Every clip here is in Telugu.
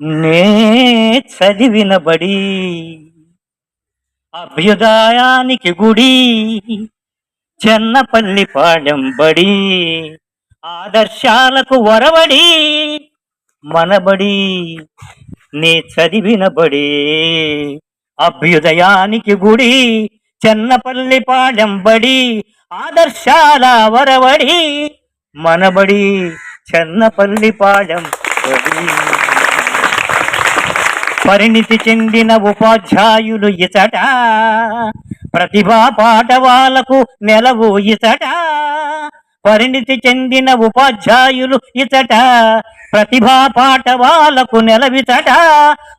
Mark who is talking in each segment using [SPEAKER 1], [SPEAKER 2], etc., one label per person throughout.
[SPEAKER 1] నే చదివిన బడి అభ్యుదయానికి గుడి చెన్నపల్లి పాడెం బడి ఆదర్శాలకు వరవడి మనబడి నే చదివిన బడి అభ్యుదయానికి గుడి చెన్నపల్లి పాడెం బడి ఆదర్శాల వరవడి మనబడి చెన్నపల్లి పాడెం బడి. పరిణితి చెందిన ఉపాధ్యాయులు ఇతట ప్రతిభా పాఠవాలకు నెలవు ఇతట పరిణితి చెందిన ఉపాధ్యాయులు ఇతట ప్రతిభా పాఠవాలకు నెలవితట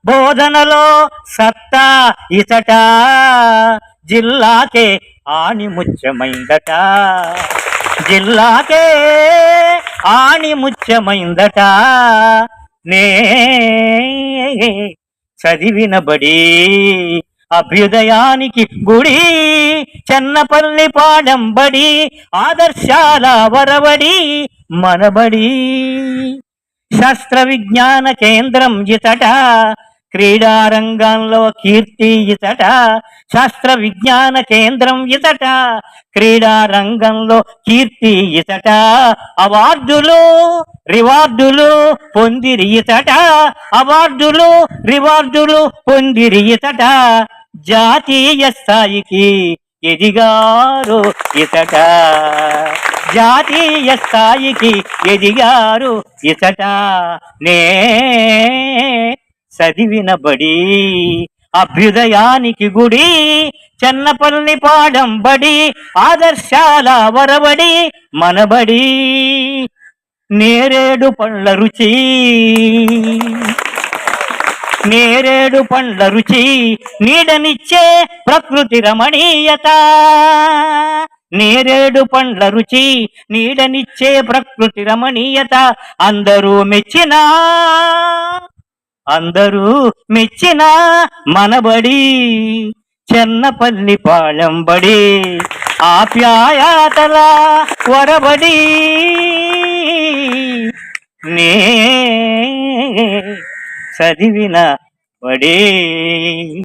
[SPEAKER 1] బోధనలో సత్తా ఇతట జిల్లాకే ఆణిముత్యమైందట జిల్లాకే ఆణిముత్యమైందట నే చదివినబడి అభ్యుదయానికి గుడి చెన్నపల్లి పాడంబడి ఆదర్శాల వరవడి మనబడి. శాస్త్ర విజ్ఞాన కేంద్రం ఇతట క్రీడారంగంలో కీర్తి ఇతట శాస్త్ర విజ్ఞాన కేంద్రం ఇతట క్రీడారంగంలో కీర్తి ఇతట. అవార్డులు రివార్డులు పొందిరి ఇతట అవార్డులు రివార్డులు పొందిరి ఇతట. జాతీయ స్థాయికి ఎదిగారు ఇతట. జాతీయ స్థాయికి ఎదిగారు ఇతట. నే చదివినబడి అభ్యుదయానికి గుడి చెన్నపల్లి పాడంబడి ఆదర్శాల వరబడి మనబడి. నేరేడు పండ్ల రుచి. నేరేడు పండ్ల రుచి నీడనిచ్చే ప్రకృతి రమణీయత. నేరేడు పండ్ల రుచి నీడనిచ్చే ప్రకృతి రమణీయత. అందరూ మెచ్చిన అందరూ మెచ్చిన మనబడి చెన్నపల్లి పాళంబడి ఆప్యాయతల వరబడి. నే చదివిన బడి